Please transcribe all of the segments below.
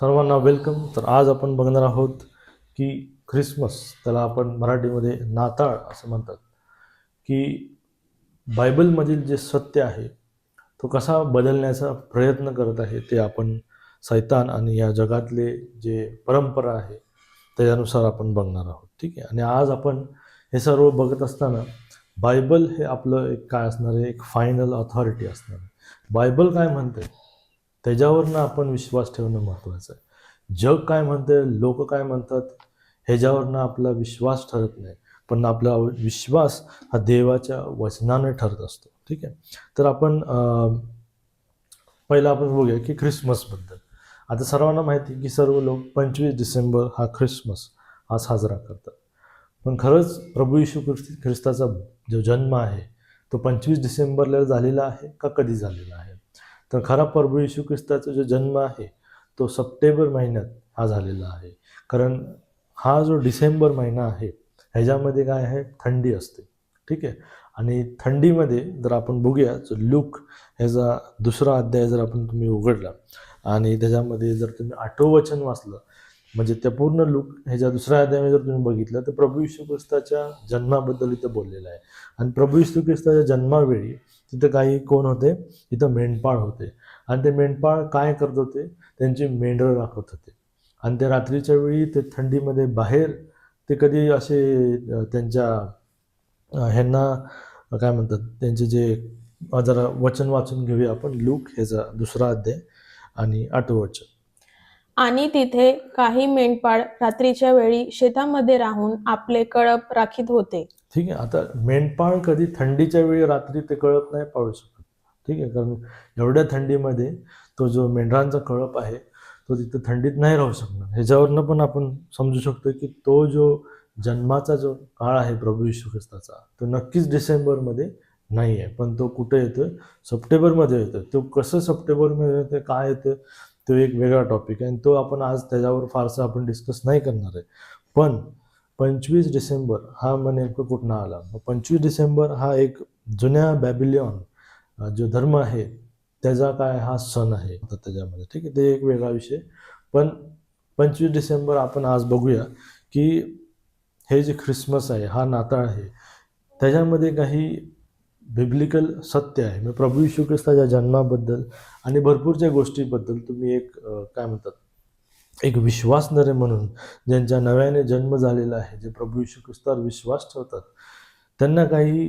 सर्वांना वेलकम तर आज आपण बघणार आहोत की ख्रिसमस त्याला आपण मराठीमध्ये नाताळ असं म्हणतात. की बायबलमधील जे सत्य आहे तो कसा बदलण्याचा प्रयत्न करत आहे ते आपण सैतान आणि या जगातले जे परंपरा आहे त्याच्यानुसार आपण बघणार आहोत. ठीक आहे? आणि आज आपण हे सर्व बघत असताना बायबल हे आपलं एक काय असणार आहे? एक फायनल ऑथॉरिटी असणार आहे. बायबल काय म्हणते त्याच्यावरनं आपण विश्वास ठेवणं महत्त्वाचं आहे. जग काय म्हणते लोक काय म्हणतात ह्याच्यावरनं आपला विश्वास ठरत नाही. पण आपला विश्वास हा देवाच्या वचनाने ठरत असतो. ठीक आहे? तर आपण पहिला आपण बघूया की ख्रिसमसबद्दल. आता सर्वांना माहिती आहे की सर्व लोक पंचवीस डिसेंबर हा ख्रिसमस हा साजरा करतात. पण खरंच प्रभू यशू ख्रिस्त ख्रिस्ताचा जो जन्म आहे तो पंचवीस डिसेंबरला झालेला आहे का कधी झालेला आहे? तर खरा प्रभू येशू ख्रिस्ताचा जो जन्म आहे तो सप्टेंबर महिन्यात हा झालेला आहे. कारण हा जो डिसेंबर महिना आहे ह्याच्यामध्ये काय आहे? थंडी असते. ठीक आहे? आणि थंडीमध्ये जर आपण बघूया लुक लूक ह्याचा दुसरा अध्याय जर आपण तुम्ही उघडला आणि त्याच्यामध्ये जर तुम्ही आठवं वचन वाचलं म्हणजे त्या पूर्ण लूक ह्याच्या दुसऱ्या अध्यायामध्ये जर तुम्ही बघितलं तर प्रभू यशू ख्रिस्ताच्या जन्माबद्दल इथं बोललेलं आहे. आणि प्रभू यशू ख्रिस्ताच्या जन्मावेळी तिथं काही कोण होते? तिथं मेंढपाळ होते. आणि ते मेंढपाळ काय करत होते? त्यांची मेंढरं राखत होते. आणि ते रात्रीच्या वेळी ते थंडीमध्ये बाहेर ते कधी असे त्यांच्या ह्यांना काय म्हणतात? त्यांचे जे जरा वचन वाचून घेऊया आपण. लूक ह्याचा दुसरा अध्याय आणि आठवं वचन. आणि तिथे काही मेंढपाळ रात्रीच्या वेळी शेतामध्ये राहून आपले कळप राखीत होते. ठीक आहे? आता मेंढपाळ कधी थंडीच्या वेळी रात्री ते कळप नाही पाळू शकत ठीक आहे? कारण एवढ्या थंडीमध्ये तो जो मेंढरांचा कळप आहे तो तिथं थंडीत नाही राहू शकणार. ह्याच्यावरनं पण आपण समजू शकतो की तो जो जन्माचा जो काळ आहे प्रभू येशू ख्रिस्ताचा तो नक्कीच डिसेंबरमध्ये नाही आहे. पण तो कुठे येतो सप्टेंबरमध्ये येतो तो कसं सप्टेंबरमध्ये येतं काय येतं तो एक वेगळा टॉपिक आहे. आणि तो आपण आज त्याच्यावर फारसं आपण डिस्कस नाही करणार आहे. पण पंचवीस डिसेंबर हा मग नेमकं कुठनं आला? मग पंचवीस डिसेंबर हा एक जुन्या बॅबिलियॉन जो धर्म आहे त्याचा काय हा सण आहे? त्याच्यामध्ये ठीक आहे ते एक वेगळा विषय. पण पंचवीस डिसेंबर आपण आज बघूया की हे जे ख्रिसमस आहे हा नाताळ आहे त्याच्यामध्ये काही बिब्लिकल सत्य आहे. म्हणजे प्रभू यशू ख्रिस्ताच्या जन्माबद्दल आणि भरपूरच्या गोष्टीबद्दल तुम्ही एक काय म्हणतात एक विश्वासणारे म्हणून ज्यांच्या नव्याने जन्म झालेला आहे जे प्रभू यशू ख्रिस्तावर विश्वास ठेवतात त्यांना काही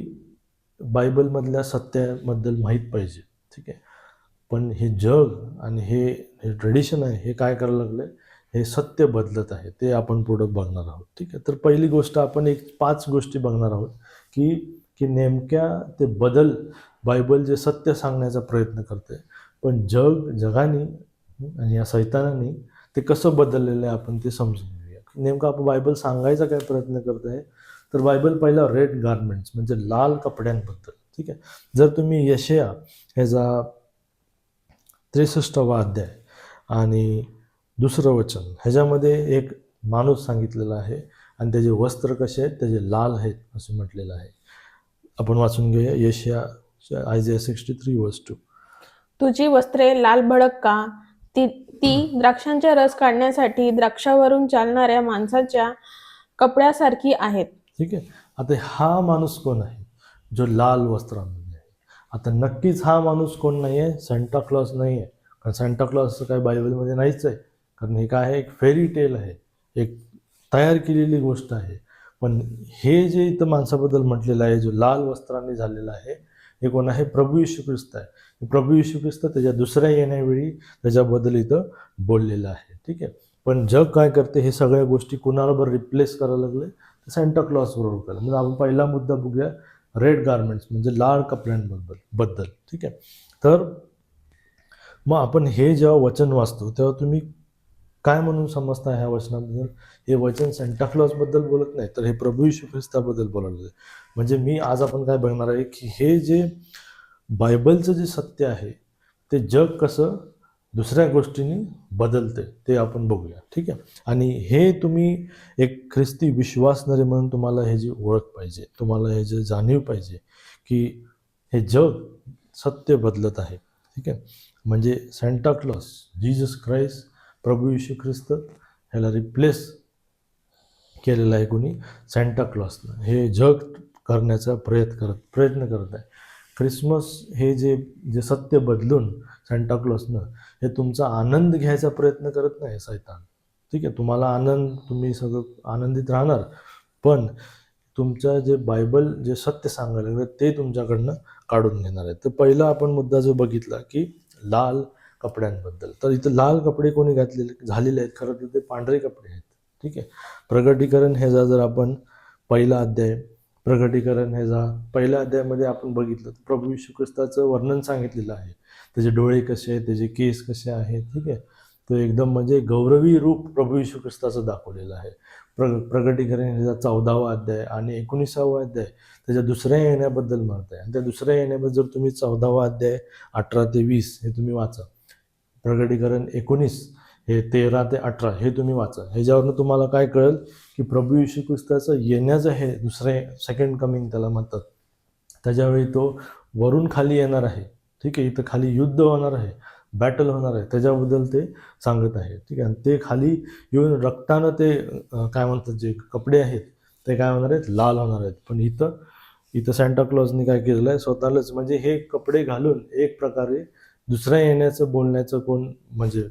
बायबलमधल्या सत्याबद्दल माहीत पाहिजे. ठीक आहे? पण हे जग आणि हे हे ट्रेडिशन आहे हे काय करायला लागलं हे सत्य बदलत आहे ते आपण पुढं बघणार आहोत. ठीक आहे? तर पहिली गोष्ट आपण एक पाच गोष्टी बघणार आहोत की की नेमक्या ते बदल बायबल जे सत्य सांगण्याचा प्रयत्न करते पण जग जगाने आणि या सैतानाने ते कसं बदललेलं आहे आपण ते समजून घेऊया. नेमकं आपण बायबल सांगायचा काय प्रयत्न करत आहे तर बायबल पहिला रेड गार्मेंट्स म्हणजे लाल कपड्यांबद्दल. ठीक आहे? जर तुम्ही यशया ह्याचा त्रेसष्टावा अध्याय आणि दुसरं वचन ह्याच्यामध्ये एक माणूस सांगितलेला आहे आणि त्याचे वस्त्र कसे आहेत? त्याचे लाल आहेत असं म्हटलेलं आहे. आपण वाचून घेऊया यशया आयझिया सिक्स्टी थ्री वस्तू तुझी वस्त्रे लाल भडक का? ती ती द्राक्षांचा रस काढण्यासाठी द्राक्षावरून चालणाऱ्या माणसाच्या कपड्यासारखी आहेत. ठीक आहे? आता हा माणूस कोण आहे? जो लाल वस्त्रांमध्ये आहे. आता नक्कीच हा माणूस कोण नाही आहे सेंटाक्लॉस नाही आहे कारण सेंटाक्लॉस असं काय बायबलमध्ये नाहीच आहे. कारण हे काय आहे? एक फेरी टेल आहे. एक तयार केलेली गोष्ट आहे. पण हे जे इथं माणसाबद्दल म्हटलेलं आहे जो लाल वस्त्रांनी झालेला आहे हे कोण आहे? प्रभू यशू ख्रिस्त आहे. प्रभू येशू ख्रिस्त त्याच्या दुसऱ्या येण्यावेळी त्याच्याबद्दल इथं बोललेलं आहे. ठीक आहे? पण जग काय करते हे सगळ्या गोष्टी कुणाबरोबर रिप्लेस करायला लागले? तर सेंटाक्लॉस बरोबर केलं म्हणजे आपण पहिला मुद्दा बघूया रेड गार्मेंट्स म्हणजे लाल कपड्यांबद्दल बद्दल. ठीक आहे? तर मग आपण हे जेव्हा वचन वाचतो तेव्हा तुम्ही काय म्हणून समजता ह्या वचनाबद्दल? हे वचन सेंटाक्लॉजबद्दल बोलत नाही तर हे प्रभू यशू ख्रिस्ताबद्दल बोलत म्हणजे मी आज आपण काय बघणार आहे की हे जे बायबलचं जे सत्य आहे ते जग कसं दुसऱ्या गोष्टीने बदलते ते आपण बघूया ठीक आहे? आणि हे तुम्ही एक ख्रिस्ती विश्वासणारे म्हणून तुम्हाला हे जी ओळख पाहिजे तुम्हाला हे जे जाणीव पाहिजे की हे जग सत्य बदलत आहे ठीक आहे? म्हणजे सँटाक्लॉस जीजस क्राइस्ट प्रभू यशू ख्रिस्त ह्याला रिप्लेस केलेलं आहे कोणी सँटाक्लॉसनं हे जग करण्याचा प्रयत्न करत प्रयत्न करत आहे. ख्रिसमस हे जे जे सत्य बदलून सॅन्टा हे तुमचा आनंद घ्यायचा प्रयत्न करत नाही सैतान. ठीक आहे तुम्हाला आनंद तुम्ही सगळं आनंदित राहणार पण तुमचं जे बायबल जे सत्य सांगायला लागलं ते तुमच्याकडनं काढून घेणार आहे. तर पहिला आपण मुद्दा जो बघितला की लाल कपड्यांबद्दल. तर इथं लाल कपडे कोणी घातलेले झालेले आहेत खरं तर ते पांढरे कपडे आहेत. ठीक आहे प्रगटीकरण ह्याचा जर आपण पहिला अध्याय प्रगटीकरण ह्याचा पहिल्या अध्यायामध्ये आपण बघितलं तर प्रभू यशू ख्रिस्ताचं वर्णन सांगितलेलं आहे. त्याचे डोळे कसे आहेत त्याचे केस कसे आहेत ठीक आहे? तो एकदम म्हणजे गौरवी रूप प्रभू यशू ख्रिस्ताचं दाखवलेलं आहे. प्र प्रगटीकरण ह्याचा चौदावा अध्याय आणि एकोणीसावा अध्याय. त्याच्या दुसऱ्या येण्याबद्दल म्हणत आहे आणि त्या दुसऱ्या येण्याबद्दल जर तुम्ही चौदावा अध्याय अठरा ते वीस हे तुम्ही वाचा. प्रगटीकरण एकोणीस हे तेरा ते अठरा हे तुम्ही वाचा. ह्याच्यावरनं तुम्हाला काय कळेल? की प्रभू येशू ख्रिस्ताचं येण्याचं हे दुसरे सेकंड कमिंग त्याला म्हणतात. त्याच्यावेळी तो वरून खाली येणार आहे. ठीक आहे इथं खाली युद्ध होणार आहे बॅटल होणार आहे. त्याच्याबद्दल ते सांगत आहे. ठीक आहे आणि ते खाली येऊन रक्तानं ते काय म्हणतात जे कपडे आहेत ते काय होणार आहेत? लाल होणार आहेत. पण इथं इथं सॅन्टा काय केलेलं आहे स्वतःलाच म्हणजे हे कपडे घालून एक प्रकारे दुसऱ्या येण्याचं बोलण्याचं कोण म्हणजे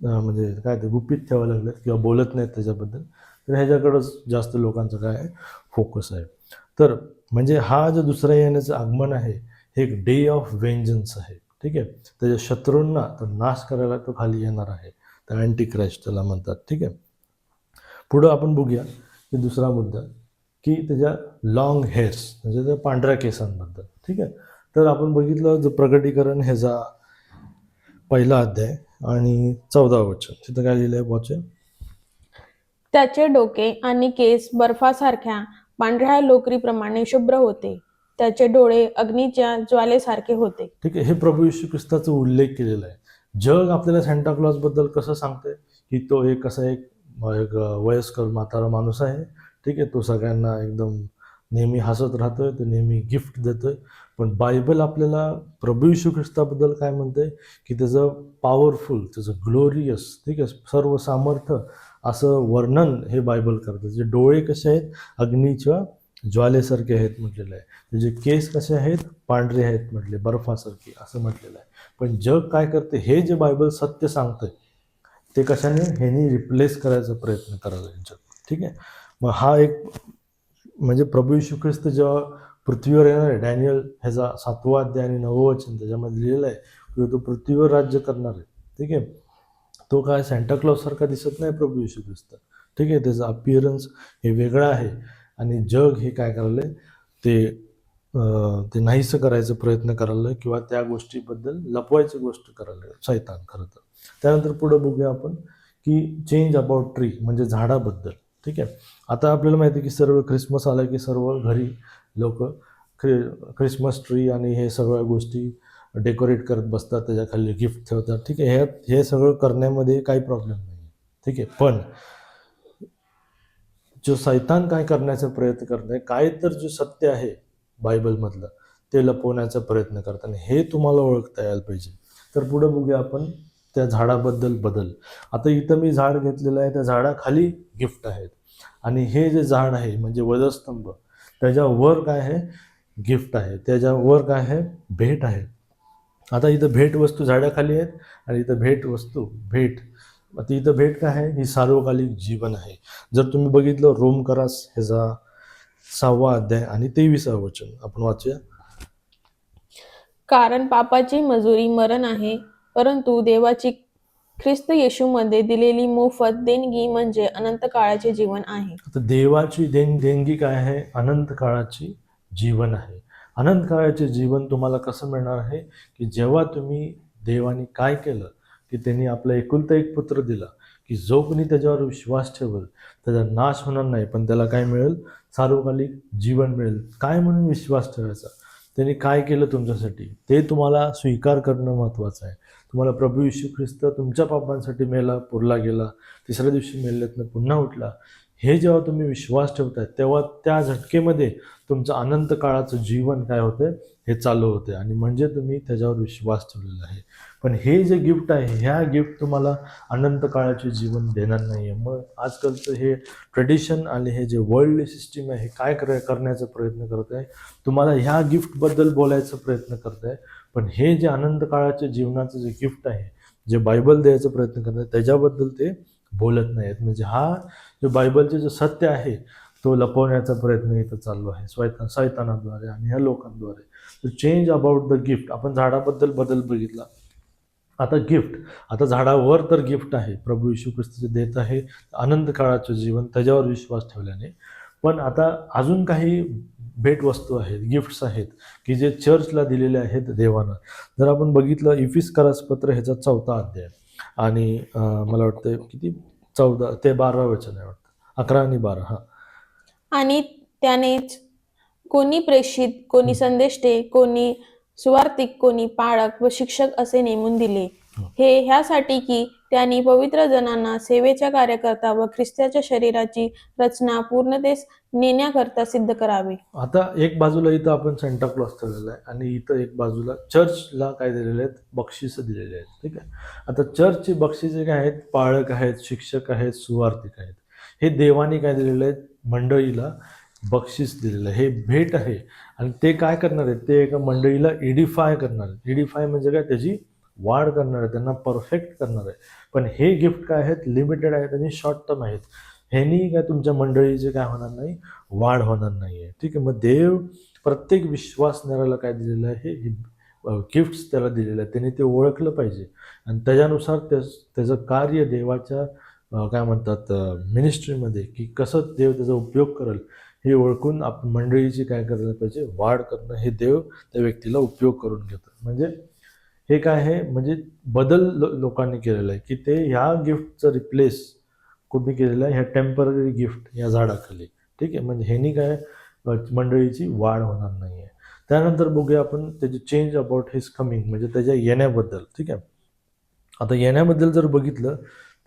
म्हणजे काय ते गुपित ठेवायला लागलेत किंवा बोलत नाहीत त्याच्याबद्दल. तर ह्याच्याकडंच जास्त लोकांचं काय आहे फोकस आहे. तर म्हणजे हा जो दुसऱ्या येण्याचं आगमन आहे हे एक डे ऑफ वेंजन्स आहे. ठीक आहे? त्याच्या शत्रूंना तो नाश करायला तो खाली येणार आहे. तर अँटी क्रॅश त्याला म्हणतात. ठीक आहे? पुढं आपण बघूया की दुसरा मुद्दा की त्याच्या लॉंग हेअर्स म्हणजे त्या पांढऱ्या केसांबद्दल. ठीक आहे? तर आपण बघितलं जो प्रगटीकरण ह्याचा पहिला अध्याय आणि चौदा वचन. तिथं काय लिहिलं आहे वाचे त्याचे डोके आणि केस बर्फासारख्या पांढऱ्या लोकरीप्रमाणे शुभ्र होते. त्याचे डोळे अग्नीच्या ज्वालेसारखे होते. ठीक आहे हे प्रभू येशू ख्रिस्ताचा उल्लेख केलेला आहे. जग आपल्याला सॅन्टा बद्दल कसं सांगते की तो एक असा एक एक वयस्कर म्हातारा माणूस आहे. ठीक आहे तो सगळ्यांना एकदम नेहमी हसत राहतोय तो नेहमी गिफ्ट देतोय. पण बायबल आपल्याला प्रभू यशू ख्रिस्ताबद्दल काय म्हणते की त्याचं पॉवरफुल त्याचं ग्लोरियस ठीक आहे? सर्व सामर्थ्य असं वर्णन हे बायबल करतं. जे डोळे कसे आहेत? अग्नीच्या ज्वालेसारखे आहेत म्हटलेलं आहे. त्याचे केस कसे आहेत? पांढरे आहेत म्हटले बर्फासारखे असं म्हटलेलं आहे. पण जग काय करते? हे जे बायबल सत्य सांगतंय ते कशाने? ह्यानी रिप्लेस करायचा प्रयत्न करायला जग ठीक आहे? मग हा एक म्हणजे प्रभू यशू ख्रिस्त जेव्हा पृथ्वीवर येणार आहे डॅनियल ह्याचा सातवा अध्याय आणि नवं वचन त्याच्यामध्ये लिहिलेलं आहे की तो पृथ्वीवर राज्य करणार. आहे ठीक आहे? तो काय सॅन्टा क्लॉजसारखा दिसत नाही प्रभू येशू ख्रिस्त. ठीक आहे? त्याचं अपिअरन्स हे वेगळं आहे. आणि जग हे काय करायला ते ते नाहीसं करायचा प्रयत्न करायला किंवा त्या गोष्टीबद्दल लपवायची गोष्ट करायला सैतान खरं तर. त्यानंतर पुढं बघूया आपण की चेंज अबाउट ट्री म्हणजे झाडाबद्दल. ठीक आहे? आता आपल्याला माहिती आहे की सर्व ख्रिसमस आलं की सर्व घरी लोक ख्रि ख्रिसमस ट्री आणि हे सगळ्या गोष्टी डेकोरेट करत बसतात त्याच्याखाली गिफ्ट ठेवतात. ठीक आहे हे हे सगळं करण्यामध्ये काही प्रॉब्लेम नाही ठीक आहे पण जो सैतान काय करण्याचा प्रयत्न करत आहे काय तर जे सत्य आहे बायबलमधलं ते लपवण्याचा प्रयत्न करतात आणि हे तुम्हाला ओळखता यायला पाहिजे. तर पुढं बघूया आपण त्या झाडाबद्दल बदल. आता इथं मी झाड घेतलेलं आहे त्या झाडाखाली गिफ्ट आहेत. आणि हे जे झाड आहे म्हणजे वधस्तंभ त्याच्यावर काय आहे गिफ्ट आहे. त्याच्यावर काय आहे भेट आहे. आता इथं भेट वस्तू झाडाखाली आहेत आणि इथं भेट वस्तू भेट. आता इथं भेट काय आहे? ही सार्वकालिक जीवन आहे. जर तुम्ही बघितलं रोम करास ह्याचा सहावा अध्याय आणि तेविसावं वचन. आपण वाचूया. कारण पापाची मजुरी मरण आहे परंतु देवाची ख्रिस्त येशूमध्ये दिलेली मोफत देणगी म्हणजे अनंत काळाचे जीवन आहे. आता देवाची देण देणगी काय आहे? अनंत काळाची जीवन आहे. अनंत काळाचे जीवन तुम्हाला कसं मिळणार आहे? की जेव्हा तुम्ही देवाने काय केलं? की त्यांनी आपला एकुलता एक पुत्र दिला. की जो कोणी त्याच्यावर विश्वास ठेवेल त्याचा नाश होणार नाही पण त्याला काय मिळेल? सार्वकालिक जीवन मिळेल. काय म्हणून विश्वास ठेवायचा? त्यांनी काय केलं तुमच्यासाठी? ते तुम्हाला स्वीकार करणं महत्त्वाचं आहे. तुम्हाला प्रभू यशू ख्रिस्त तुमच्या पापांसाठी मेला पुरला गेला तिसऱ्या दिवशी मेल्यातनं पुन्हा उठला. हे जेव्हा तुम्ही विश्वास ठेवताय तेव्हा त्या झटकेमध्ये तुमचं अनंत काळाचं जीवन काय होतं हे चालू होते आणि म्हणजे तुम्ही त्याच्यावर विश्वास ठेवलेला आहे. पण हे जे गिफ्ट आहे ह्या गिफ्ट तुम्हाला अनंत काळाचे जीवन देणार नाही आहे मग आजकालचं हे ट्रेडिशन आणि हे जे वर्ल्ड सिस्टीम आहे हे काय कर करण्याचा प्रयत्न करत आहे तुम्हाला ह्या गिफ्टबद्दल बोलायचा प्रयत्न करत आहे पण हे जे आनंद काळाच्या जीवनाचं जे गिफ्ट आहे जे बायबल द्यायचा प्रयत्न करत त्याच्याबद्दल ते बोलत नाहीत. म्हणजे हा जो बायबलचे जे सत्य आहे तो लपवण्याचा प्रयत्न इथं चालू आहे. स्वैता सैतानाद्वारे आणि ह्या लोकांद्वारे. तर चेंज अबाउट द गिफ्ट आपण झाडाबद्दल बदल बघितला. आता गिफ्ट आता झाडावर तर गिफ्ट आहे. प्रभू यशू ख्रिस्त देत आहे. आनंद काळाचं जीवन त्याच्यावर विश्वास ठेवल्याने. पण आता अजून काही भेटवस्तू आहेत गिफ्ट्स आहेत की जे चर्चला दिलेले आहेत देवानं. जर आपण बघितलं इफिस पत्र ह्याचा चौथा अध्याय. आणि मला वाटतं किती? चौदा ते बारा वचन आहे वाटतं. अकरा आणि बारा हां. आणि त्यानेच कोणी प्रेषित कोणी संदेष्टे कोणी सुवार्तिक कोणी पाळक व शिक्षक असे नेमून दिले. हे ह्यासाठी की त्यांनी पवित्र जनांना सेवेच्या कार्यकर्ता व ख्रिस्ताच्या शरीराची रचना पूर्णतेस नेण्याकरता सिद्ध करावी. आता एक बाजूला इथं आपण सेंटा क्लॉज ठेवलेला आहे आणि इथं एक बाजूला चर्चला काय दिलेले आहेत? बक्षिसं दिलेले आहेत. ठीक आहे? आता चर्चची बक्षिसे काय आहेत? पाळक आहेत शिक्षक आहेत सुवार्थिक आहेत. हे देवाने काय दिलेलं आहे? मंडळीला बक्षीस दिलेलं आहे. हे भेट आहे. आणि ते काय करणार आहेत? ते एका मंडळीला इडिफाय करणार इडिफाय म्हणजे काय? त्याची वाढ करणार आहे त्यांना परफेक्ट करणार आहे. पण हे गिफ्ट काय आहेत? लिमिटेड आहेत आणि शॉर्ट टर्म आहेत. ह्यानी काय तुमच्या मंडळीचे काय होणार नाही? वाढ होणार नाही आहे ठीक आहे मग देव प्रत्येक विश्वासणाऱ्याला काय दिलेलं आहे? हे गिफ्ट्स त्याला दिलेलं आहे त्याने ते ओळखलं पाहिजे. आणि त्याच्यानुसार त्या त्याचं कार्य देवाच्या काय म्हणतात मिनिस्ट्रीमध्ये की कसं देव त्याचा उपयोग करेल हे ओळखून आपण मंडळीची काय करायला पाहिजे? वाढ करणं हे देव त्या व्यक्तीला उपयोग करून घेतं. म्हणजे हे काय आहे? म्हणजे बदल लो लोकांनी केलेला आहे की ते ह्या गिफ्टचं रिप्लेस कोणी केलेलं आहे? ह्या टेंपररी गिफ्ट या झाडाखाली. ठीक आहे? म्हणजे ह्यानी काय मंडळीची वाढ होणार नाही आहे त्यानंतर बघूया आपण त्याची चेंज अबाउट हिज कमिंग म्हणजे त्याच्या येण्याबद्दल. ठीक आहे? आता येण्याबद्दल जर बघितलं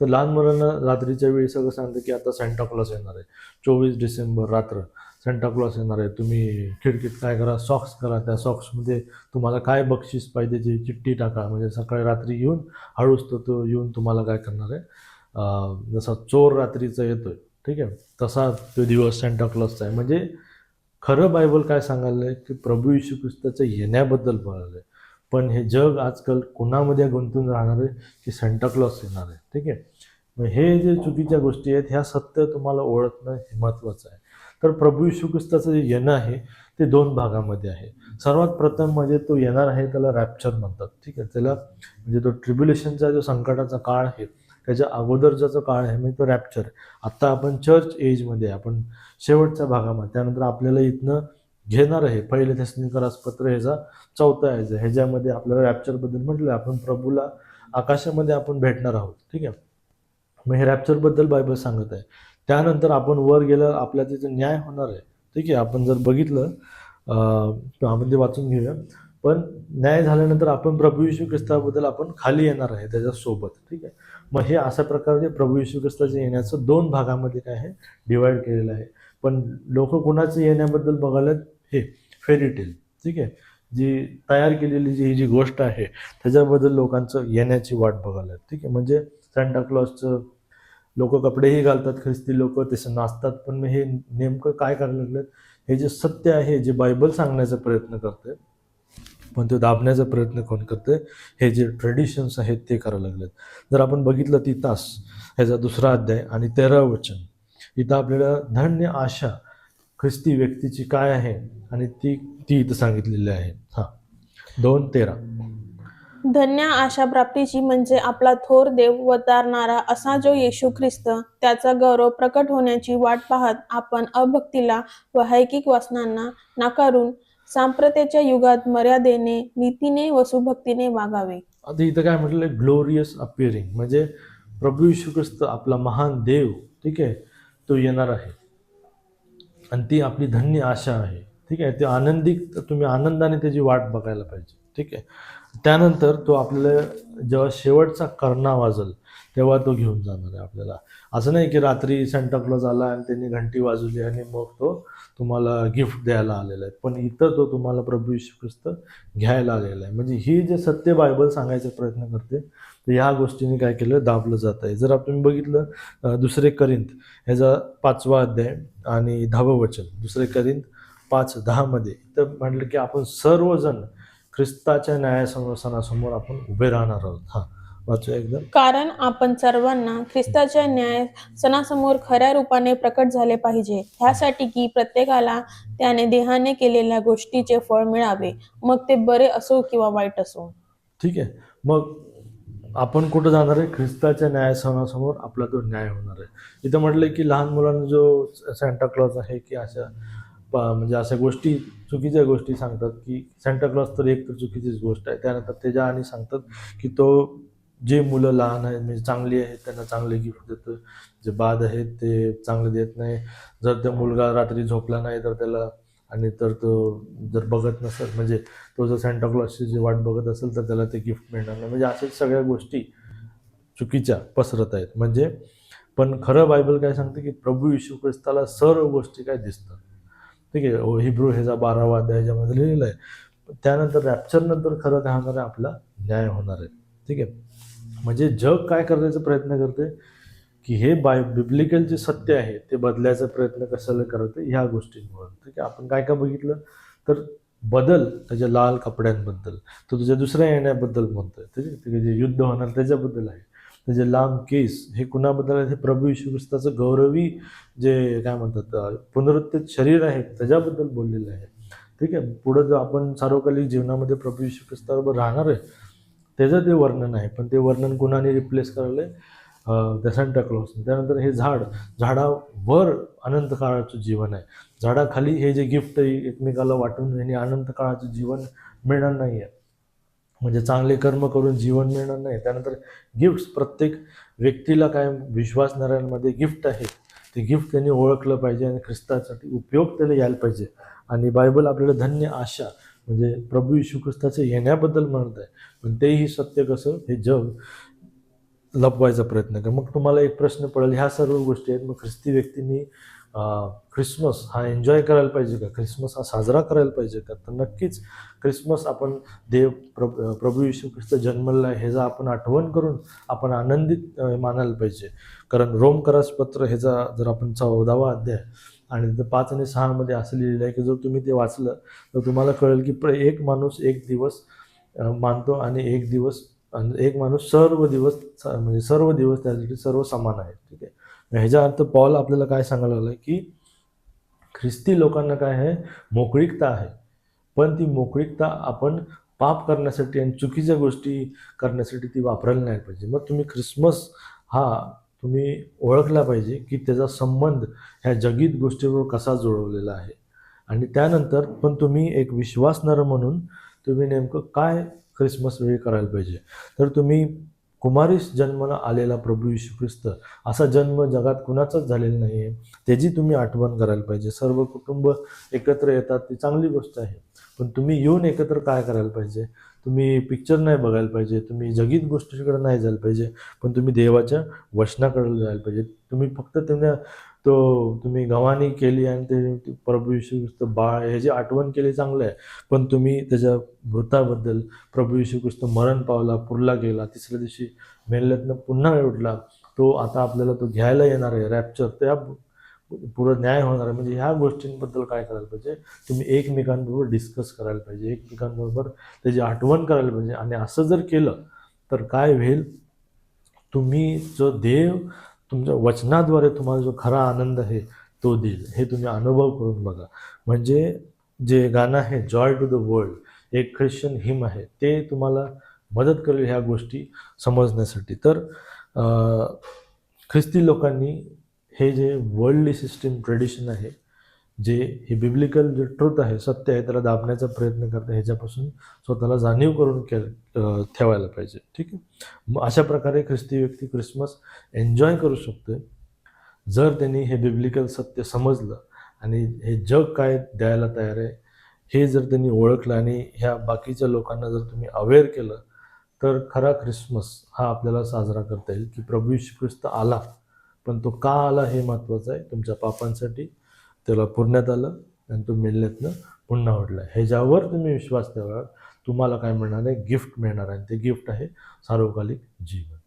तर लहान मुलांना रात्रीच्या वेळी सगळं सांगतं की आता सेंटाक्लॉस येणार आहे. चोवीस डिसेंबर रात्र. सेंटाक्लॉस येणार आहे तुम्ही खिडकीत काय करा सॉक्स करा त्या सॉक्समध्ये तुम्हाला काय बक्षीस पाहिजे ती चिठ्ठी टाका. म्हणजे सकाळी रात्री येऊन हळूच तो तो येऊन तुम्हाला काय करणार आहे? जसा चोर रात्रीचा येतोय ठीक आहे? तसा तो दिवस सेंटाक्लॉसचा आहे. म्हणजे खरं बायबल काय सांगायला आहे की प्रभू यशू ख्रिस्ताचं येण्याबद्दल बोलायला आहे. पण हे जग आजकाल कोणामध्ये गुंतून राहणार आहे की सेंटाक्लॉस येणार आहे ठीक आहे? मग हे जे चुकीच्या गोष्टी आहेत ह्या सत्य तुम्हाला ओळखणं हे महत्त्वाचं आहे. तर प्रभू यशू ख्रिस्ताचं जे येणं आहे ते दोन भागामध्ये आहे. सर्वात प्रथम म्हणजे तो येणार आहे त्याला रॅप्चर म्हणतात. ठीक आहे? त्याला म्हणजे तो ट्रिब्युलेशनचा जो संकटाचा काळ आहे त्याच्या अगोदरचा जो काळ आहे म्हणजे तो रॅप्चर आहे. आत्ता आपण चर्च एजमध्ये आपण शेवटच्या भागामध्ये. त्यानंतर आपल्याला इथनं घेणार आहे. पहिले ते पत्र ह्याचा चौथा आहे ह्याच्यामध्ये आपल्याला रॅप्चरबद्दल म्हटलं. आपण प्रभूला आकाशामध्ये आपण भेटणार आहोत. ठीक आहे? मग हे रॅप्चरबद्दल बायबल सांगत आहे. त्यानंतर आपण वर गेलं आपल्या तिथे न्याय होणार आहे ठीक आहे आपण जर बघितलं त्यामध्ये वाचून घेऊया. पण न्याय झाल्यानंतर आपण प्रभू यशू ख्रिस्ताबद्दल आपण खाली येणार आहे त्याच्यासोबत ठीक आहे. मग हे अशा प्रकारे प्रभू यशू ख्रिस्ताचे येण्याचं दोन भागामध्ये काय आहे डिवाइड केलेलं आहे. पण लोक कुणाचं येण्याबद्दल बघायला हे फेरीटेल ठीक आहे. जी तयार केलेली जी ही जी गोष्ट आहे त्याच्याबद्दल लोकांचं येण्याची वाट बघायला ठीक आहे. म्हणजे सँटाक्लॉजचं लोक कपडेही घालतात ख्रिस्ती लोक तसे नाचतात पण मग हे नेमकं काय करायला लागलं? हे जे सत्य आहे जे बायबल सांगण्याचा प्रयत्न करते पण ते दाबण्याचा प्रयत्न कोण करते हे जे ट्रेडिशन्स आहेत ते करायला लागलेत. जर आपण बघितलं ती तास ह्याचा दुसरा अध्याय आणि तेरा वचन. इथं आपल्याला धन्य आशा ख्रिस्ती व्यक्तीची काय आहे? आणि ती ती इथं सांगितलेली आहे. हां. दोन तेरा. धन्य आशा प्राप्तीची म्हणजे आपला थोर देव वतारणारा असा जो येशू ख्रिस्त त्याचा गौरव प्रकट होण्याची वाट पाहत आपण अभक्तीला व हैकिक वासनांना नाकारून सांप्रतेच्या युगात मर्यादेने नीतीने व सुभक्तीने वागावे. आता इथं काय म्हटलं ग्लोरियस अपिअरिंग म्हणजे प्रभू येशू ख्रिस्त आपला महान देव ठीक आहे तो येणार आहे. आणि ती आपली धन्य आशा आहे. ठीक आहे ते आनंदी तुम्ही आनंदाने त्याची वाट बघायला पाहिजे. ठीक आहे. त्यानंतर तो आपल्याला जेव्हा शेवटचा कर्णा वाजल तेव्हा तो घेऊन जाणार आहे आपल्याला. असं नाही की रात्री सेंटाक्लॉज आला आणि त्यांनी घंटी वाजवली आणि मग तो तुम्हाला गिफ्ट द्यायला आलेला आहे. पण इथं तो तुम्हाला प्रभू यशू ख्रिस्त घ्यायला आलेला आहे. म्हणजे ही जे सत्य बायबल सांगायचा प्रयत्न करते तर ह्या गोष्टीने काय केलं दाबलं जात आहे. जर आपण बघितलं दुसरे करिंत ह्याचा पाचवा अध्याय आणि दहावं वचन दुसरे करिंत पाच दहामध्ये. तर म्हटलं की आपण सर्वजण ख्रिस्ताच्या न्यायासंवसनासमोर आपण उभे राहणार आहोत. हां एकदम कारण आपण सर्वांना ख्रिस्ताच्या न्याय सणासमोर खऱ्या रूपाने प्रकट झाले पाहिजे. ह्यासाठी की प्रत्येकाला त्याने देहाने केलेल्या गोष्टीचे फळ मिळावे. मग ते बरे असो किंवा वाईट असो. ठीक आहे. मग आपण कुठं जाणार आहे? ख्रिस्ताच्या न्यायासनासमोर आपला तो न्याय होणार आहे. इथं म्हटलं की लहान मुलांना जो सँटाक्लॉज आहे की अशा म्हणजे अशा गोष्टी चुकीच्या गोष्टी सांगतात की सँटाक्लॉज तर एक तर चुकीचीच गोष्ट आहे. त्यानंतर त्याच्या आणि सांगतात की तो जे मुलं लहान आहेत म्हणजे चांगली आहेत त्यांना चांगले गिफ्ट देतं. जे बाद आहेत ते चांगले देत नाही. जर त्या मुलगा रात्री झोपला नाही तर त्याला आणि तर तो जर बघत नसेल म्हणजे तो जर सँटाक्लॉजची जी वाट बघत असेल तर त्याला ते गिफ्ट मिळणार नाही. म्हणजे अशाच सगळ्या गोष्टी चुकीच्या पसरत आहेत. म्हणजे पण खरं बायबल काय सांगते की प्रभू येशू ख्रिस्ताला सर्व गोष्टी काय दिसतात? ठीक आहे ओ हिब्रू ह्याचा बारावा अध्याय ह्याच्यामध्ये लिहिलेला आहे. त्यानंतर रॅप्चरनंतर खरं काय होणार आहे आपला न्याय होणार आहे. ठीक आहे? म्हणजे जग काय करण्याचा प्रयत्न करते? की हे बाय बिब्लिकल जे सत्य आहे ते बदलायचा प्रयत्न कशाला करते? ह्या गोष्टींमुळे ठीक आहे? आपण काय काय बघितलं? तर बदल त्याच्या लाल कपड्यांबद्दल. तो तुझ्या दुसऱ्या येण्याबद्दल म्हणतोय. ठीक आहे जे युद्ध होणार त्याच्याबद्दल आहे. त्याचे लांब केस हे कुणाबद्दल हे प्रभू येशू ख्रिस्ताचं गौरवी जे काय म्हणतात पुनरुत्थित शरीर आहे त्याच्याबद्दल बोललेलं आहे. ठीक आहे? पुढं जो आपण सार्वकालिक जीवनामध्ये प्रभू येशू ख्रिस्ताबरोबर राहणार आहे त्याचं ते वर्णन आहे. पण ते वर्णन कुणाने रिप्लेस करायला आहे सॅन्टा क्लॉस. त्यानंतर हे झाड झाडावर अनंत काळाचं जीवन आहे. झाडाखाली हे जे गिफ्ट आहे एकमेकाला वाटून आणि अनंत काळाचं जीवन मिळणार नाही आहे म्हणजे चांगले कर्म करून जीवन मिळणार नाही. त्यानंतर गिफ्ट्स प्रत्येक व्यक्तीला काय विश्वासणाऱ्यांमध्ये गिफ्ट आहे. ते गिफ्ट त्यांनी ओळखलं पाहिजे आणि ख्रिस्तासाठी उपयोग त्याला यायला पाहिजे. आणि बायबल आपल्याला धन्य आशा म्हणजे प्रभू यशू ख्रिस्ताचं येण्याबद्दल म्हणत आहे. पण तेही सत्य कसं? हे जग लपवायचा प्रयत्न कर. मग तुम्हाला एक प्रश्न पडेल. ह्या सर्व गोष्टी आहेत. मग ख्रिस्ती व्यक्तींनी ख्रिसमस हा एन्जॉय करायला पाहिजे का? ख्रिसमस हा साजरा करायला पाहिजे का? तर नक्कीच ख्रिसमस आपण देव प्रभ प्रभू येशू ख्रिस्त जन्मला आहे ह्याचा आपण आठवण करून आपण आनंदित मानायला पाहिजे. कारण रोम पत्र ह्याचा जर आपण चौदावा अध्याय आणि तिथं पाच आणि सहामध्ये असं लिहिलेलं आहे की जर तुम्ही ते वाचलं तर तुम्हाला कळेल की प्र एक माणूस एक दिवस मानतो आणि एक दिवस आणि एक माणूस सर्व दिवस स- म्हणजे सर्व दिवस त्यासाठी सर्व समान आहेत ठीक आहे? ह्याचा ह्याच्या अर्थ पॉल आपल्याला काय सांगायला लागलं की ख्रिस्ती लोकांना काय आहे? मोकळीकता आहे. पण ती मोकळीकता आपण पाप करण्यासाठी आणि चुकीच्या गोष्टी करण्यासाठी ती वापरायला नाही पाहिजे. मग तुम्ही ख्रिसमस हा तुम्ही ओळखला पाहिजे की त्याचा संबंध ह्या जगीत गोष्टीवर कसा जुळवलेला आहे. आणि त्यानंतर पण तुम्ही एक विश्वासणारं म्हणून तुम्ही नेमकं काय ख्रिसमस वेळी करायला पाहिजे? तर तुम्ही कुमारीस जन्माला आलेला प्रभू यशू ख्रिस्त असा जन्म जगात कुणाचाच झालेला नाही आहे त्याची तुम्ही आठवण करायला पाहिजे. सर्व कुटुंब एकत्र येतात ती चांगली गोष्ट आहे. पण तुम्ही येऊन एकत्र काय करायला पाहिजे? तुम्ही पिक्चर नाही बघायला पाहिजे. तुम्ही जगीत गोष्टीकडे नाही जायला पाहिजे. पण तुम्ही देवाच्या वचनाकडे जायला पाहिजे. तुम्ही फक्त त्यांना तो तुम्ही गव्हाणी केली आणि ते प्रभू येशू ख्रिस्त बाळ ह्याची आठवण केली चांगलं आहे. पण तुम्ही त्याच्या मृताबद्दल प्रभू येशू ख्रिस्त मरण पावला पुरला गेला तिसऱ्या दिवशी मेल्यातनं पुन्हा उठला. तो आता आपल्याला तो घ्यायला येणार आहे रॅप्चर त्या पुढं न्याय होणार आहे. म्हणजे ह्या गोष्टींबद्दल काय करायला पाहिजे? तुम्ही एकमेकांबरोबर डिस्कस करायला पाहिजे. एकमेकांबरोबर त्याची आठवण करायला पाहिजे. आणि असं जर केलं तर काय होईल? तुम्ही जो देव तुमच्या वचनाद्वारे तुम्हाला जो खरा आनंद आहे तो देईल. हे तुम्ही अनुभव करून बघा. म्हणजे जे गाणं आहे जॉय टू द वर्ल्ड एक ख्रिश्चन हिम आहे ते तुम्हाला मदत करेल ह्या गोष्टी समजण्यासाठी. तर ख्रिस्ती लोकांनी हे जे वर्ल्डली सिस्टीम ट्रेडिशन आहे जे हे बिब्लिकल जे ट्रुथ आहे सत्य आहे त्याला दाबण्याचा प्रयत्न करते ह्याच्यापासून स्वतःला जाणीव करून के ठेवायला पाहिजे. ठीक आहे? मग अशा प्रकारे ख्रिस्ती व्यक्ती क्रिसमस एन्जॉय करू शकते जर त्यांनी हे बिब्लिकल सत्य समजलं आणि हे जग काय द्यायला तयार आहे हे जर त्यांनी ओळखलं आणि ह्या बाकीच्या लोकांना जर तुम्ही अवेअर केलं तर खरा ख्रिसमस हा आपल्याला साजरा करता येईल की प्रभू यीशू ख्रिस्त आला पण तो का आला हे महत्त्वाचं आहे. तुमच्या पापांसाठी त्याला पुरण्यात आलं आणि तो मेल्यातनं पुन्हा उठला ह्याच्यावर तुम्ही विश्वास ठेवा. तुम्हाला काय मिळणार आहे गिफ्ट मिळणार आहे. ते गिफ्ट आहे सार्वकालिक जीवन.